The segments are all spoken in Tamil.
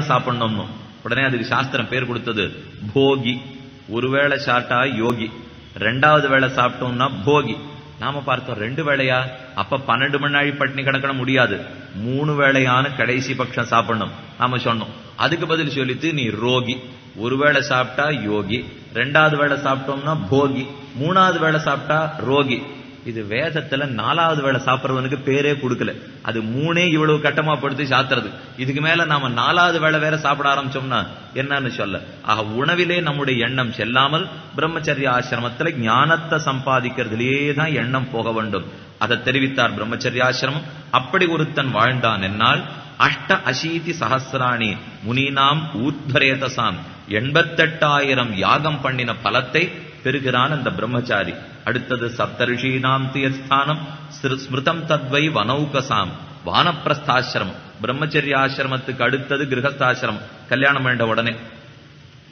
சாப்பிடணும்னு. உடனே அதுக்கு சாஸ்திரம் பேர் கொடுத்தது போகி. ஒருவேளை சாப்பிட்டா யோகி. ரெண்டாவது வேளை சாப்பிட்டோம்னா போகி. நாம பார்த்தோம் ரெண்டு வேளையா? அப்ப பன்னெண்டு மணி நாள் பட்டினி கிடக்கணும் முடியாது. மூணு வேளையான கடைசி பட்சம் சாப்பிடணும். நாம சொன்னோம். அதுக்கு பதில் சொல்லித்து நீ ரோகி. ஒரு வேளை சாப்பிட்டா யோகி. ரெண்டாவது வேளை சாப்பிட்டோம்னா போகி. மூணாவது வேளை சாப்பிட்டா ரோகி. இது வேதத்துல நாலாவது வேளை சாப்பிடுறவனுக்கு பேரே கொடுக்கல. அது மூணே இவ்வளவு கட்டமா படுத்தி சாத்துறது. இதுக்கு மேல நாம நாலாவது வேளை வேற சாப்பிட ஆரம்பிச்சோம்னா என்னன்னு சொல்ல. ஆக உணவிலே நம்முடைய எண்ணம் செல்லாமல் பிரம்மச்சரிய ஆசிரமத்துல ஞானத்தை சம்பாதிக்கிறதுலேயே தான் எண்ணம் போக வேண்டும். அதை தெரிவித்தார் பிரம்மச்சரியாசிரமம். அப்படி ஒருத்தன் வாழ்ந்தான் என்னால். அஷ்ட அசீதி சஹசிராணி முனீனாம் ஊத்வரேதசாம் எண்பத்தெட்டாயிரம் யாகம் பண்ணின பலத்தை பெறுகிறான் அந்த பிரம்மச்சாரி. அடுத்தது சப்தரிஷீனாம் தீர்ஸ்தானம் ஸ்மிருதம் தத்வை வனௌகசாம் வானப்பிரஸ்தாசிரமம். பிரம்மச்சரிய ஆசிரமத்துக்கு அடுத்தது கிரகஸ்தாசிரமம். கல்யாணம் வேண்ட உடனே.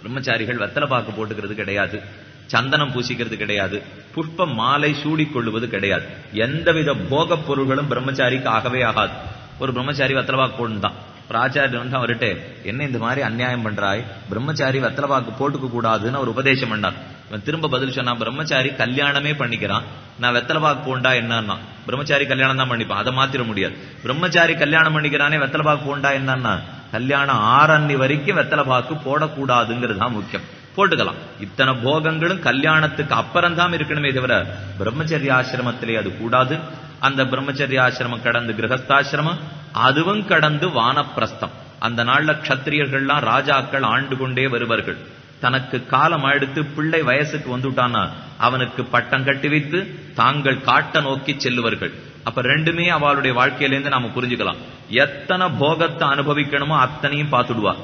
பிரம்மச்சாரிகள் வெத்தலை பாக்கு போட்டுக்கிறது கிடையாது. சந்தனம் பூசிக்கிறது கிடையாது. புஷ்ப மாலை சூடிக்கொள்ளுவது கிடையாது. எந்தவித போகப் பொருள்களும் பிரம்மச்சாரிக்கு ஆகவே ஆகாது. ஒரு பிரம்மச்சாரி வெத்தலவாக்கு போட்டுதான் பிராச்சாரியர் வந்து அவர்கிட்ட என்ன இந்த மாதிரி அநியாயம் பண்றாய்? பிரம்மச்சாரி வெத்தலவாக்கு போட்டுக்க கூடாதுன்னு அவர் உபதேசம் பண்ணார். இவன் திரும்ப பதில் சொன்னா பிரம்மச்சாரி கல்யாணமே பண்ணிக்கிறான். நான் வெத்தலவாக்கு போண்டா என்னன்னா? பிரம்மச்சாரி கல்யாணம் தான் பண்ணிப்பான். அதை மாத்திர முடியாது. பிரம்மச்சாரி கல்யாணம் பண்ணிக்கிறானே வெத்தலவாக்கு போண்டா என்னன்னா? கல்யாணம் ஆறன்னி வரைக்கும் வெத்தலபாக்கு போடக்கூடாதுங்கிறது தான் முக்கியம். போட்டுக்கலாம். இத்தனை போகங்களும் கல்யாணத்துக்கு அப்புறம் தான் இருக்கணுமே தவிர பிரம்மச்சரிய ஆசிரமத்திலே அது கூடாது. அந்த பிரம்மச்சரிய ஆசிரமம் கடந்து கிரகஸ்தாசிரமம் அதுவும் கடந்து வானப்பிரஸ்தம். அந்த நாள்ல கத்திரியர்கள்லாம் ராஜாக்கள் ஆண்டு கொண்டே வருவார்கள். தனக்கு காலம் எடுத்து பிள்ளை வயசுக்கு வந்துட்டானா அவனுக்கு பட்டம் கட்டி வைத்து தாங்கள் காட்ட நோக்கி செல்லுவார்கள். அப்ப ரெண்டுமே அவளுடைய வாழ்க்கையிலேருந்து நாம புரிஞ்சுக்கலாம். எத்தனை போகத்தை அனுபவிக்கணுமோ அத்தனையும் பார்த்துடுவா.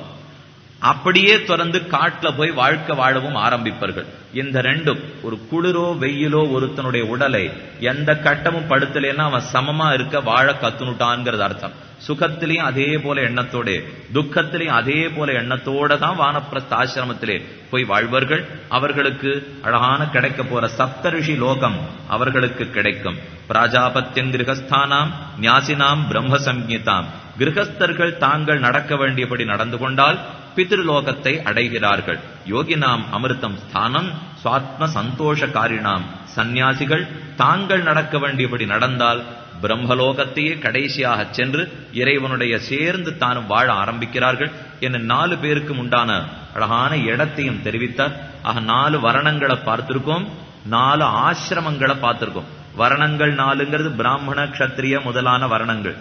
அப்படியே திறந்து காட்டுல போய் வாழ்க்கை வாழவும் ஆரம்பிப்பார்கள். இந்த ரெண்டும் ஒரு குளிரோ வெயிலோ ஒருத்தனுடைய உடலை எந்த கட்டமும் படுத்தலைன்னா அவன் சமமா இருக்க வாழ கத்துனுட்டான்ங்கிறது அர்த்தம். சுகத்திலையும் அதே போல எண்ணத்தோட துக்கத்திலையும் அதே போல எண்ணத்தோட தான் வானப்பிரஸ்த ஆசிரமத்திலே போய் வாழ்வார்கள். அவர்களுக்கு அழகான கிடைக்க போற சப்தரிஷி லோகம் அவர்களுக்கு கிடைக்கும். பிராஜாபத்தியன் கிரகஸ்தானாம் ஞாசினாம் பிரம்ம சம்ஹிதாம் கிரகஸ்தர்கள் தாங்கள் நடக்க வேண்டியபடி நடந்து கொண்டால் பித்ருலோகத்தை அடைகிறார்கள். யோகினாம் அமிர்தம் ஸ்தானம் சுவாத்ம சந்தோஷக்காரினாம் சந்நியாசிகள். தாங்கள் நடக்க வேண்டியபடி நடந்தால் பிரம்மலோகத்தையே கடைசியாக சென்று இறைவனுடைய சேர்ந்து தானும் வாழ ஆரம்பிக்கிறார்கள் என நாலு பேருக்கு உண்டான அழகான இடத்தையும் தெரிவித்தார். ஆக நாலு வரணங்களை பார்த்திருக்கோம் நாலு ஆசிரமங்களை பார்த்திருக்கோம். வரணங்கள் நாலுங்கிறது பிராமண கஷத்திரிய முதலான வரணங்கள்.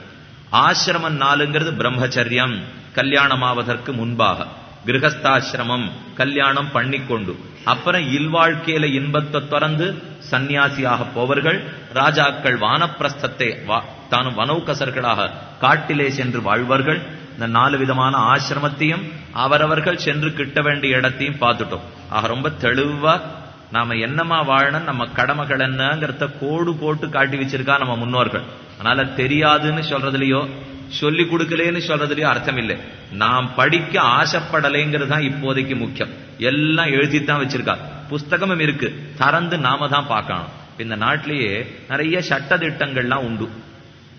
ஆசிரமம் நாலுங்கிறது பிரம்மச்சரியம். கல்யாணமாவதற்கு முன்பாக கிரகஸ்தாசிரமம் கல்யாணம் பண்ணிக்கொண்டு அப்புறம் இல்வாழ்க்கையில இன்பத்தை தொடர்ந்து சன்னியாசியாக போவர்கள் ராஜாக்கள் வானப்பிரஸ்தத்தை தானும் வனவுகசர்களாக காட்டிலே சென்று வாழ்வார்கள். இந்த நாலு விதமான ஆசிரமத்தையும் அவரவர்கள் சென்று கிட்ட வேண்டிய இடத்தையும் பார்த்துட்டோம். ஆக ரொம்ப தெளிவா நாம என்னமா வாழணும் நம்ம கடமைகள் என்னங்கிறத கோடு போட்டு காட்டி வச்சிருக்கா நம்ம முன்னோர்கள். அதனால தெரியாதுன்னு சொல்றதுலயோ சொல்லி கொடுக்கலேன்னு சொல்றதுலயும் அர்த்தம் இல்லை நாம் படிக்க ஆசைப்படலைங்கிறது தான் இப்போதைக்கு முக்கியம். எல்லாம் எழுதித்தான் வச்சிருக்கா. புஸ்தகமும் இருக்கு. திறந்து நாம தான் பார்க்கணும். இந்த நாட்டிலேயே நிறைய சட்ட திட்டங்கள்லாம் உண்டு.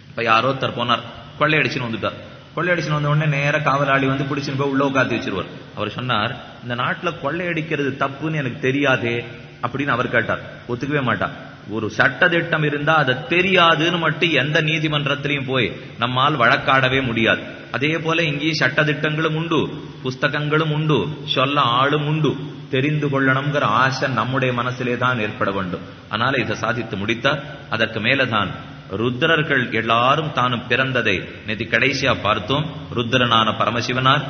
இப்ப யாரோ ஒருத்தர் போனார். கொள்ளையடிச்சுன்னு வந்துட்டார். கொள்ளையடிச்சுன்னு வந்த உடனே நேர காவலாளி வந்து பிடிச்சுன்னு போய் உள்ள உட்காந்து வச்சிருவார். அவர் சொன்னார் இந்த நாட்டுல கொள்ளையடிக்கிறது தப்புன்னு எனக்கு தெரியாதே அப்படின்னு அவர் கேட்டார். ஒத்துக்கவே மாட்டார். ஒரு சட்ட திட்டம் இருந்தா அதை தெரியாதுன்னு மட்டும் எந்த நீதிமன்றத்திலையும் போய் நம்மால் வழக்காடவே முடியாது. அதே போல இங்கேயும் சட்ட திட்டங்களும் உண்டு புஸ்தகங்களும் உண்டு சொல்ல ஆளும் உண்டு. தெரிந்து கொள்ளணுங்கிற ஆசை நம்முடைய மனசிலே தான் ஏற்பட வேண்டும். அதனால இதை சாதித்து முடித்தார் அதற்கு மேலதான் ருத்ரர்கள் எல்லாரும் தானும் பிறந்ததை நேற்று கடைசியா பார்த்தோம். ருத்ரனான பரமசிவனார்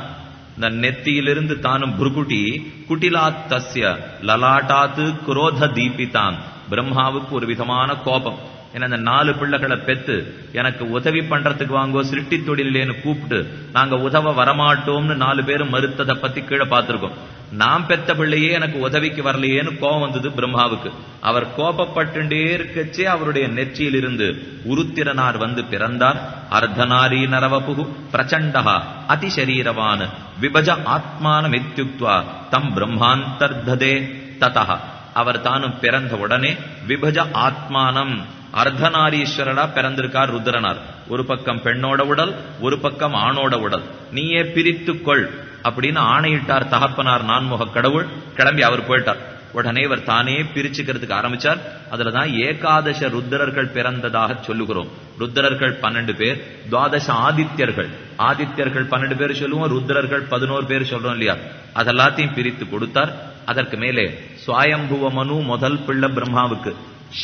இந்த நெத்தியிலிருந்து தானும் புருகுட்டி குட்டிலாத் தஸ்ய லலாட்டாத்து குரோத தீபிதான் பிரம்மாவுக்கு ஒரு விதமான கோபம். ஏன்னா இந்த நாலு பிள்ளைகளை பெத்து எனக்கு உதவி பண்றதுக்கு வாங்கோ சிருஷ்டி தொழிலேன்னு கூப்பிட்டு நாங்க உதவ வரமாட்டோம்னு நாலு பேரும் மறுத்ததை பத்தி கீழே பார்த்திருக்கோம். நாம் பெத்த பிள்ளையே எனக்கு உதவிக்கு வரலையேன்னு கோபம் வந்தது பிரம்மாவுக்கு. அவர் கோபப்பட்டுண்டே இருக்கச்சே அவருடைய நெற்றியிலிருந்து உருத்திரனார் வந்து பிறந்தார். அர்த்தநாரி நரவபுகு பிரச்சண்டா அதிசரீரவான் விபஜ ஆத்மான மித்யுக்துவா தம் பிரம்மாந்தர்ததே ததா அவர் தானும் பிறந்த உடனே விபஜ ஆத்மானம். அர்த்தநாரீஸ்வரடா பிறந்திருக்கார் ருத்ரனார். ஒரு பக்கம் பெண்ணோட உடல் ஒரு பக்கம் ஆணோட உடல். நீயே பிரித்துக்கொள் அப்படின்னு ஆணையிட்டார் தகப்பனார் நான்முக கடவுள். கிளம்பி அவர் போயிட்டார். உடனே இவர் தானே பிரிச்சுக்கிறதுக்கு ஆரம்பிச்சார். அதுலதான் ஏகாதச ருத்ரர்கள் பிறந்ததாக சொல்லுகிறோம். ருத்ரர்கள் பன்னெண்டு பேர் துவாதச ஆதித்யர்கள். ஆதித்யர்கள் பன்னெண்டு பேர் சொல்லுவோம் ருத்ரர்கள் பதினோரு பேர் சொல்றோம் இல்லையா? அதெல்லாத்தையும் பிரித்து கொடுத்தார். அதற்கு மேலே சுவாயம்புவ மனு முதல் பிள்ளை பிரம்மாவுக்கு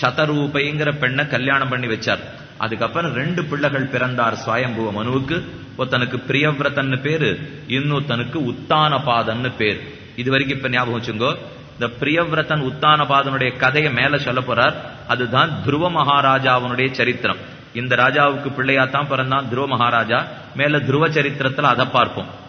சதரூபைங்கிற பெண்ணை கல்யாணம் பண்ணி வச்சார். அதுக்கப்புறம் ரெண்டு பிள்ளைகள் பிறந்தார் சுவாயம்புவ மனுவுக்கு ஒருத்தனுக்கு பிரியவிரதன்னு பேரு இன்னொருத்தனுக்கு உத்தானபாதன்னு பேர். இது வரைக்கும் இப்ப ஞாபகம் வச்சுங்கோ. இந்த பிரியவிரதன் உத்தானபாதனுடைய கதையை மேல சொல்ல போறார். அதுதான் துருவ மகாராஜாவனுடைய சரித்திரம். இந்த ராஜாவுக்கு பிள்ளையாத்தான் பிறந்தான் துருவ மகாராஜா. மேல துருவ சரித்திரத்துல அதை பார்ப்போம்.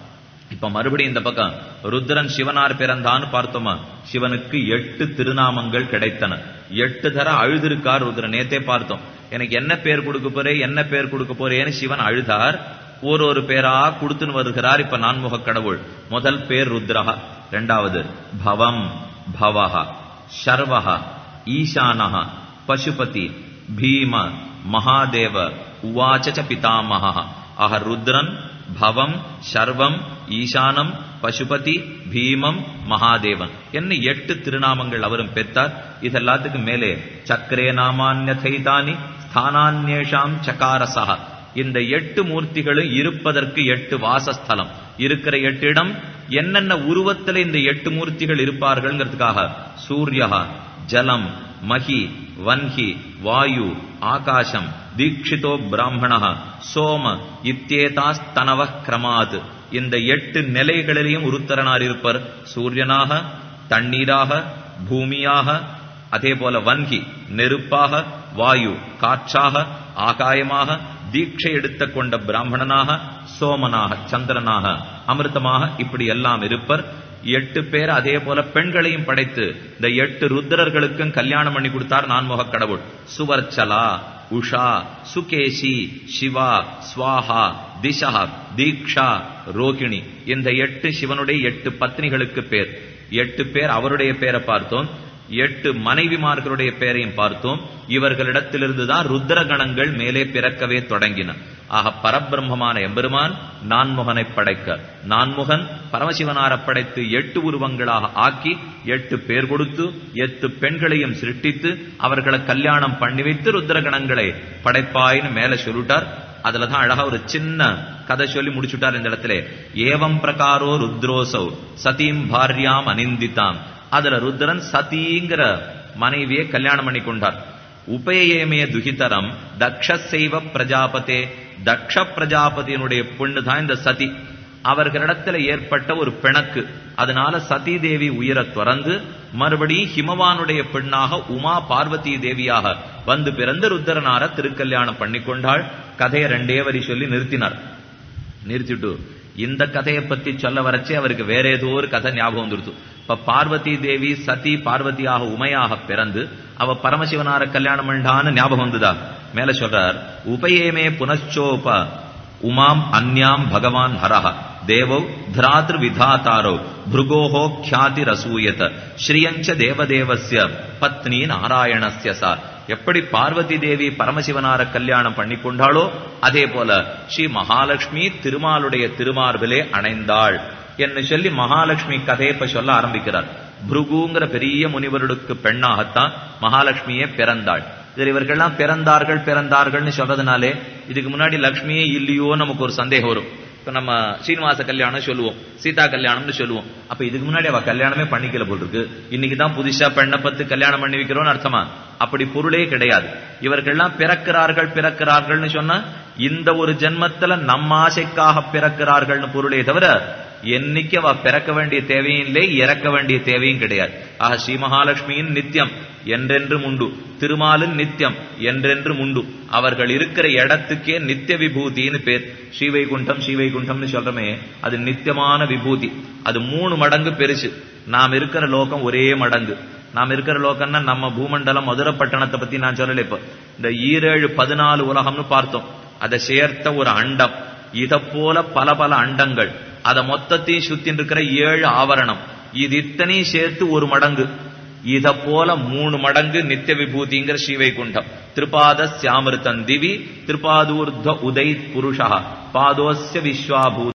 இப்ப மறுபடியும் இந்த பக்கம் ருத்ரன் சிவனார் பிறந்தான்னு பார்த்தோமா? சிவனுக்கு எட்டு திருநாமங்கள் கிடைத்தன. எட்டு தர அழுதிருக்கார் ருத்ரன். நேத்தே பார்த்தோம். எனக்கு என்ன பேர் கொடுக்க போறே என்ன பேர் கொடுக்க போறேன்னு சிவன் அழுதார். ஒரு ஒரு பேரா கொடுத்துன்னு வருகிறார் இப்ப நான்முக கடவுள். முதல் பேர் ருத்ரஹா. இரண்டாவது பவம் பவஹ சர்வஹ ஈசானஹ பசுபதி பீம மகாதேவ உவாச்ச பிதாமக ஆக ருத்ரன் பவம் சர்வம் ஈசானம் பசுபதி பீமம் மகாதேவன் என்ன எட்டு திருநாமங்கள் அவரும் பெற்றார். இதெல்லாத்துக்கும் மேலே சக்கரே நாமான்யதைதானி ஸ்தானான்யேஷாம் சகாரசா. இந்த எட்டு மூர்த்திகளும் இருப்பதற்கு எட்டு வாசஸ்தலம். இருக்கிற எட்டு இடம் என்னென்ன உருவத்தில் இந்த எட்டு மூர்த்திகள் இருப்பார்கள்ங்கிறதுக்காக சூர்யா ஜலம் மகி வன்ஹி வாயு ஆகாசம் தீட்சிதோ பிராமண சோம இத்தேதாஸ்தனவ கிரமாத். இந்த எட்டு நிலைகளிலேயும் உருத்தரனார் இருப்பர். சூரியனாக தண்ணீராக பூமியாக அதே போல வன்கி நெருப்பாக வாயு காற்றாக ஆகாயமாக தீட்சை எடுத்த கொண்ட பிராமணனாக சோமனாக சந்திரனாக அமிர்தமாக இப்படி எல்லாம் இருப்பர். எட்டு பேர் அதே போல பெண்களையும் படைத்து இந்த எட்டு ருத்ரர்களுக்கும் கல்யாணம் பண்ணி கொடுத்தார் நான்முக கடவுள். சுவர்ச்சலா உஷா சுகேசி சிவா ஸ்வாஹா திஷா தீக்ஷா ரோகிணி. இந்த எட்டு சிவனுடைய எட்டு பத்னிகளுக்கு பேர். எட்டு பேர் அவருடைய பேரை பார்த்தோம். எட்டு மனைவிமார்களுடைய பெயரையும் பார்த்தோம். இவர்களிடத்திலிருந்து தான் ருத்ரகணங்கள் மேலே பிறக்கவே தொடங்கின. ஆக பரபிரம்மமான எம்பெருமான் நான்முகனை படைக்க நான்முகன் பரமசிவனார படைத்து எட்டு உருவங்களாக ஆக்கி எட்டு பேர் கொடுத்து எட்டு பெண்களையும் சிருஷ்டித்து அவர்களை கல்யாணம் பண்ணி வைத்து ருத்ரகணங்களை படைப்பாயின்னு மேல சொல்லிட்டார். அதுலதான் அழகா ஒரு சின்ன கதை சொல்லி முடிச்சுட்டார் இந்த இடத்துல. ஏவம் பிரகாரோ ருத்ரோசௌ சதீம் பாரியாம் அனிந்திதாம் அதுல ருத்ரன் சதிங்கிற மனைவியை கல்யாணம் பண்ணி கொண்டார் உபயேமே துகிதரம் தக்ஷ செய்வ பிரஜாபதே. தக்ஷ பிரஜாபதியினுடைய பொண்ணு தான் இந்த சதி. அவர்களிடத்துல ஏற்பட்ட ஒரு பிணக்கு. அதனால சதி தேவி உயிரை துறந்து மறுபடி ஹிமவானுடைய பெண்ணாக உமா பார்வதி தேவியாக வந்து பிறந்து ருத்ரனார திருக்கல்யாணம் பண்ணி கொண்டாள் கதையை ரெண்டே வரி சொல்லி நிறுத்தினார். நிறுத்திட்டு இந்த கதையை பத்தி சொல்ல வரச்சே அவருக்கு வேற ஏதோ ஒரு கதை ஞாபகம் வந்துருச்சு இப்ப பார்வதி தேவி சதி பார்வதியாக உமையாக பிறந்து அவ பரமசிவனார கல்யாணம் பண்ணான்னு ஞாபகம் வந்துதா? மேல சொல்றார் உபயேமே புனச்சோப உமாம் அந்யாம் பகவான் ஹரஹ தேவவ் திராத்ரு விதாத்தாரோ பிருகோஹோ கியாதி ரசூயத ஸ்ரீயஞ்ச தேவதேவசிய பத்னி நாராயணஸ்ய சார் எப்படி பார்வதி தேவி பரமசிவனார கல்யாணம் பண்ணி கொண்டாளோ அதே போல ஸ்ரீ மகாலட்சுமி திருமாலுடைய திருமார்பிலே அணைந்தாள். என்று சொல்லி மகாலட்சுமி கதையை சொல்ல ஆரம்பிக்கிறார். புருகுங்கிற பெரிய முனிவருக்கு பெண்ணாகத்தான் மகாலட்சுமியே பிறந்தாள். இதில் இவர்கள்லாம் பிறந்தார்கள் பிறந்தார்கள்னு சொல்றதுனாலே இதுக்கு முன்னாடி லக்ஷ்மியே இல்லையோ நமக்கு ஒரு சந்தேகம் வரும். இப்ப நம்ம சீனிவாச கல்யாணம் சொல்லுவோம் சீதா கல்யாணம்னு சொல்லுவோம். அப்ப இதுக்கு முன்னாடி அவ கல்யாணமே பண்ணிக்கல போல் இருக்கு இன்னைக்கு தான் புதுசா பெண்ணை பத்து கல்யாணம் பண்ணி வைக்கிறோம்னு அர்த்தமா? அப்படி பொருளே கிடையாது. இவர்கள்லாம் பிறக்கிறார்கள் பிறக்கிறார்கள்னு சொன்னா இந்த ஒரு ஜென்மத்துல நம்ம ஆசைக்காக பிறக்கிறார்கள்னு பொருளே தவிர என்னைக்கு அவ பிறக்க வேண்டிய தேவையும் இல்லை இறக்க வேண்டிய தேவையும் கிடையாது. ஆக ஸ்ரீ மகாலட்சுமியின் நித்தியம் என்றென்றும் உண்டு திருமாலின் நித்தியம் என்றென்றும் உண்டு. அவர்கள் இருக்கிற இடத்துக்கே நித்திய விபூதின்னு பேர். ஸ்ரீவைகுண்டம் ஸ்ரீவைகுண்டம்னு சொல்றமே அது நித்தியமான விபூதி. அது மூணு மடங்கு பெருசு. நாம் இருக்கிற லோகம் ஒரே மடங்கு. நாம் இருக்கிற லோகம்னா நம்ம பூமண்டலம் மதுரை பட்டணத்தை பத்தி நான் சொல்லல இப்ப. இந்த ஈரேழு பதினாலு உலகம்னு பார்த்தோம். அதை சேர்த்த ஒரு அண்டம். இத போல பல பல அண்டங்கள். அதை மொத்தத்தையும் சுத்தி இருக்கிற ஏழு ஆவரணம். இது இத்தனையும் சேர்த்து ஒரு மடங்கு. இத போல மூணு மடங்கு நித்திய விபூதிங்கிற ஸ்ரீவைகுண்டம். திருபாத சியாமிருத்தம் திவி திருபாதூர்த உதை புருஷா. பாதோஸ்ய விஸ்வாபூ